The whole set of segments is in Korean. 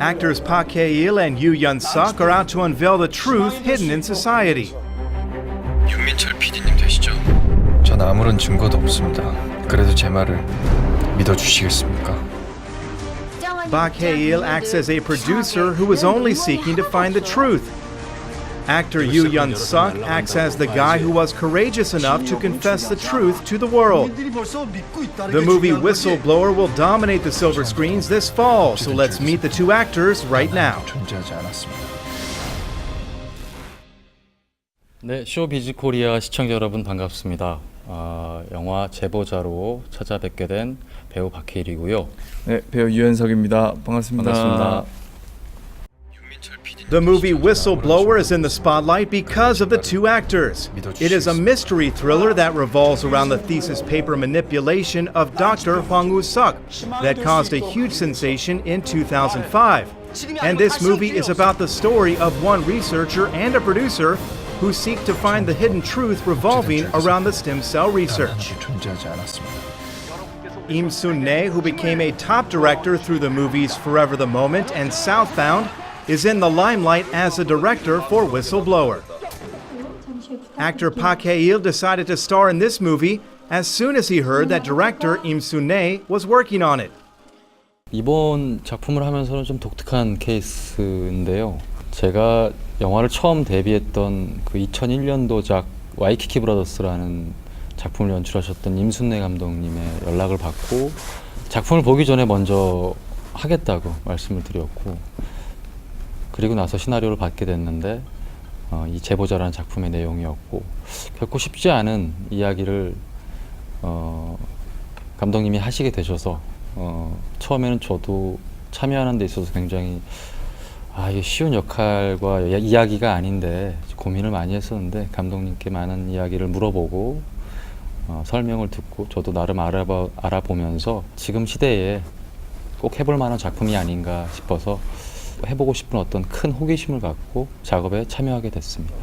Actors Park Hae-il and Yoo Yun-suk are out to unveil the truth hidden in society. 윤민철 PD님 되시죠? 전 아무런 증거도 없습니다. 그래도 제 말을 믿어주시겠습니까? Park Hae-il acts as a producer who is only seeking to find the truth. Actor Yoo Yun-suk acts as the guy who was courageous enough to confess the truth to the world. The movie Whistleblower will dominate the silver screens this fall, so let's meet the two actors right now. 존재하지 않았습니다. 네, 쇼비즈 코리아 시청자 여러분 반갑습니다. 아, 영화 제보자로 찾아뵙게 된 배우 박해일이고요. 네, 배우 유현석입니다. 반갑습니다. 반갑습니다. The movie Whistleblower is in the spotlight because of the two actors. It is a mystery thriller that revolves around the thesis paper manipulation of Dr. Hwang Woo-suk that caused a huge sensation in 2005. And this movie is about the story of one researcher and a producer who seek to find the hidden truth revolving around the stem cell research. Im Sun-nae, who became a top director through the movies Forever the Moment and Southbound, is in the limelight as a director for Whistleblower. Actor Park Hae-il decided to star in this movie as soon as he heard that director Im Sun-nae was working on it. 이번 작품을 하면서는 좀 독특한 케이스인데요. 제가 영화를 처음 데뷔했던 그 2001년도작 와이키키 브라더스라는 작품을 연출하셨던 임순례 감독님의 연락을 받고 작품을 보기 전에 먼저 하겠다고 말씀을 드렸고 그리고 나서 시나리오를 받게 됐는데 어, 이 제보자라는 작품의 내용이었고 결코 쉽지 않은 이야기를 어, 감독님이 하시게 되셔서 어, 처음에는 저도 참여하는 데 있어서 굉장히 아 이게 쉬운 역할과 이- 이야기가 아닌데 고민을 많이 했었는데 감독님께 많은 이야기를 물어보고 어, 설명을 듣고 저도 나름 알아봐, 알아보면서 지금 시대에 꼭 해볼 만한 작품이 아닌가 싶어서 해보고 싶은 어떤 큰 호기심을 갖고 작업에 참여하게 됐습니다.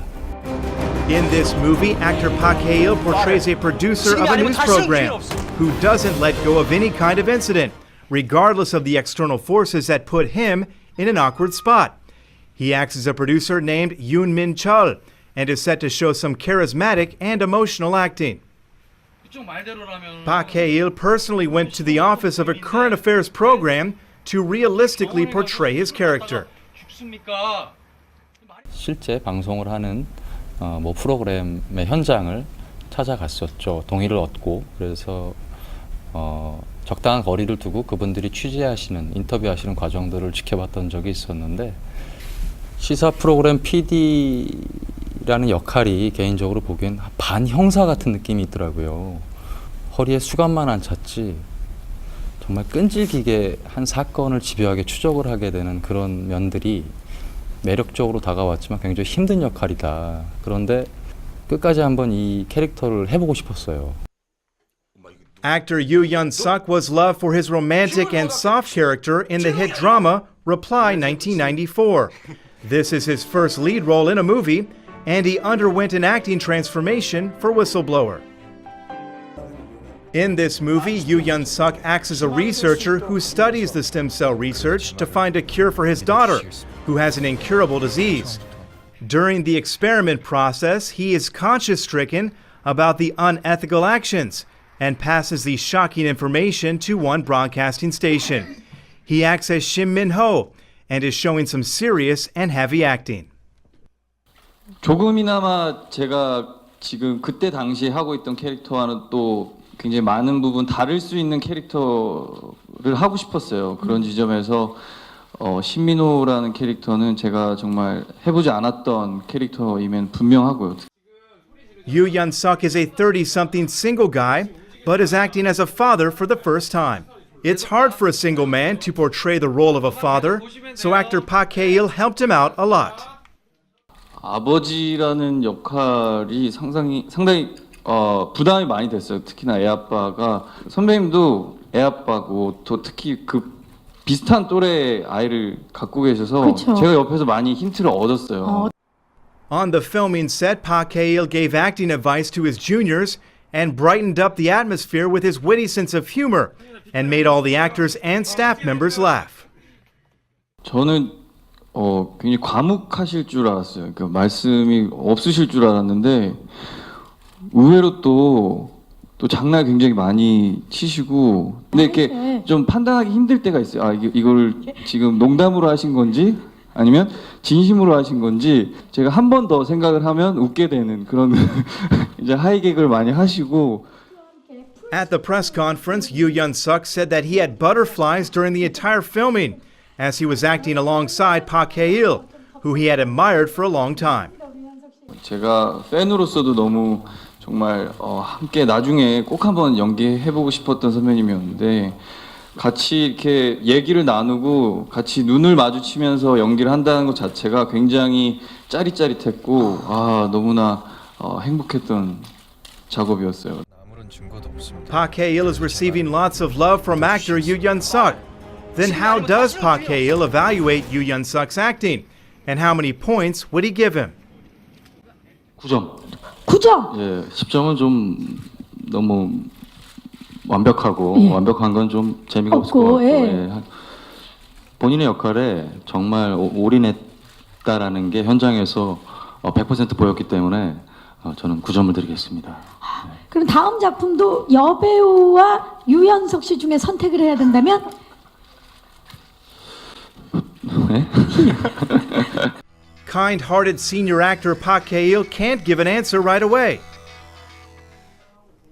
In this movie, actor Park Hae-il portrays a producer of a news program who doesn't let go of any kind of incident, regardless of the external forces that put him in an awkward spot. He acts as a producer named Yoon Min Chul and is set to show some charismatic and emotional acting. Park Hae-il personally went to the office of a current affairs program to realistically portray his character. 실제 방송을 하는 어, 뭐 프로그램의 현장을 찾아갔었죠. 동의를 얻고 그래서 어, 적당한 거리를 두고 그분들이 취재하시는 인터뷰하시는 과정들을 지켜봤던 적이 있었는데 시사 프로그램 PD라는 역할이 개인적으로 보기엔 반 형사 같은 느낌이 있더라고요. 허리에 수갑만 안 찼지 정말 끈질기게 한 사건을 집요하게 추적을 하게 되는 그런 면들이 매력적으로 다가왔지만 굉장히 힘든 역할이다. 그런데 끝까지 한번 이 캐릭터를 해보고 싶었어요. Actor Yoo Yun-suk was loved for his romantic and soft character in the hit drama Reply 1994. This is his first lead role in a movie, and he underwent an acting transformation for Whistleblower. In this movie, Yoo Yun-suk acts as a researcher who studies the stem cell research to find a cure for his daughter, who has an incurable disease. During the experiment process, he is conscience stricken about the unethical actions and passes the shocking information to one broadcasting station. He acts as Shin Min Ho and is showing some serious and heavy acting. 조금이나마 제가 지금 그때 당시에 하고 있던 캐릭터와는 또 굉장히 많은 부분 다를 수 있는 캐릭터를 하고 싶었어요. 그런 지점에서 어, 신민호라는 캐릭터는 제가 정말 해보지 않았던 캐릭터임엔 분명하고요. Yoo Yun Suk is a 30 something single guy, but is acting as a father for the first time. It's hard for a single man to portray the role of a father, so actor Park Hae-il helped him out a lot. 아버지라는 역할이 상당히 상당히 어, 부담이 많이 됐어요. 특히나 애 아빠가 선배님도 애 아빠고 또 특히 그 비슷한 또래 아이를 갖고 계셔서 그쵸. 제가 옆에서 많이 힌트를 얻었어요. On the filming set, Park Hae-il gave acting advice to his juniors and brightened up the atmosphere with his witty sense of humor and made all the actors and staff members laugh. 저는 어 굉장히 과묵하실 줄 알았어요. 그 말씀이 없으실 줄 알았는데 의외로 또 또 장난 굉장히 많이 치시고 근데 이렇게 네. 좀 판단하기 힘들 때가 있어요. 아 이거, 이걸 지금 농담으로 하신 건지 아니면 진심으로 하신 건지 제가 한 번 더 생각을 하면 웃게 되는 그런 이제 하이객을 많이 하시고 At the press conference, Yoo Yun Suk said that he had butterflies during the entire filming, as he was acting alongside Park Hae-il, who he had admired for a long time. 제가 팬으로서도 너무 정말 어, 함께 나중에 꼭 한번 연기해보고 싶었던 선배님이었는데 같이 이렇게 얘기를 나누고 같이 눈을 마주치면서 연기를 한다는 것 자체가 굉장히 짜릿짜릿했고 아 너무나 어, 행복했던 작업이었어요. 아무런 증거도 없습니다. Park Hae-il is receiving lots of love from actor Yoo Yun Suk. Then how does Park Hae-il evaluate Yoo Yun Suk's acting? And how many points would he give him? 9점. 9점. 예, 10점은 좀 너무 완벽하고 예. 완벽한 건 좀 재미가 없을 없고, 것 같고 예. 예. 본인의 역할에 정말 오- 올인했다라는 게 현장에서 어, 100% 보였기 때문에 어, 저는 9점을 드리겠습니다. 그럼 다음 작품도 여배우와 유연석 씨 중에 선택을 해야 된다면 네? Kind-hearted senior actor Park Hae-il can't give an answer right away.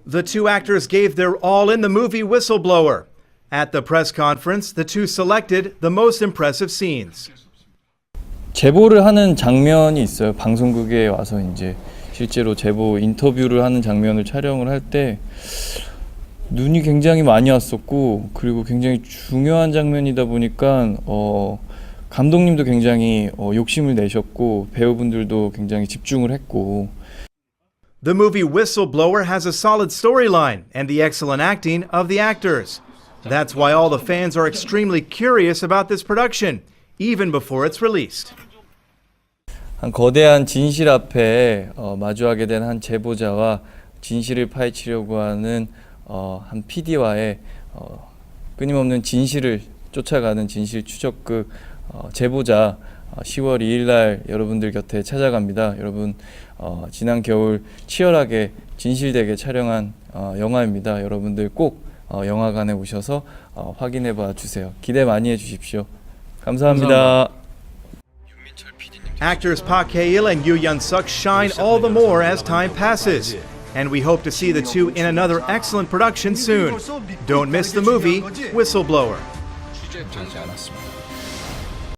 The two actors gave their all in the movie Whistleblower. At the press conference, the two selected the most impressive scenes. 제보를 하는 장면이 있어요. 방송국에 와서 이제 실제로 제보 인터뷰를 하는 장면을 촬영을 할 때 눈이 굉장히 많이 왔었고 그리고 굉장히 중요한 장면이다 보니까 어 감독님도 굉장히 어 욕심을 내셨고 배우분들도 굉장히 집중을 했고 The movie Whistleblower has a solid storyline and the excellent acting of the actors. That's why all the fans are extremely curious about this production, even before it's released. 한 거대한 진실 앞에 어, 마주하게 된 한 제보자와 진실을 파헤치려고 하는 어, 한 PD와의 어, 끊임없는 진실을 쫓아가는 진실 추적극 어, 제보자 어, 10월 2일 날 여러분들 곁에 찾아갑니다. 여러분 어, 지난 겨울 치열하게 진실되게 촬영한 어, 영화입니다. 여러분들 꼭 어, 영화관에 오셔서 어, 확인해 봐 주세요. 기대 많이 해 주십시오. 감사합니다. PD님 Actors Park Hae-il and Yoo Yun Suk shine all the more as time passes. And we hope to see the two in another excellent production soon. Don't miss the movie Whistleblower.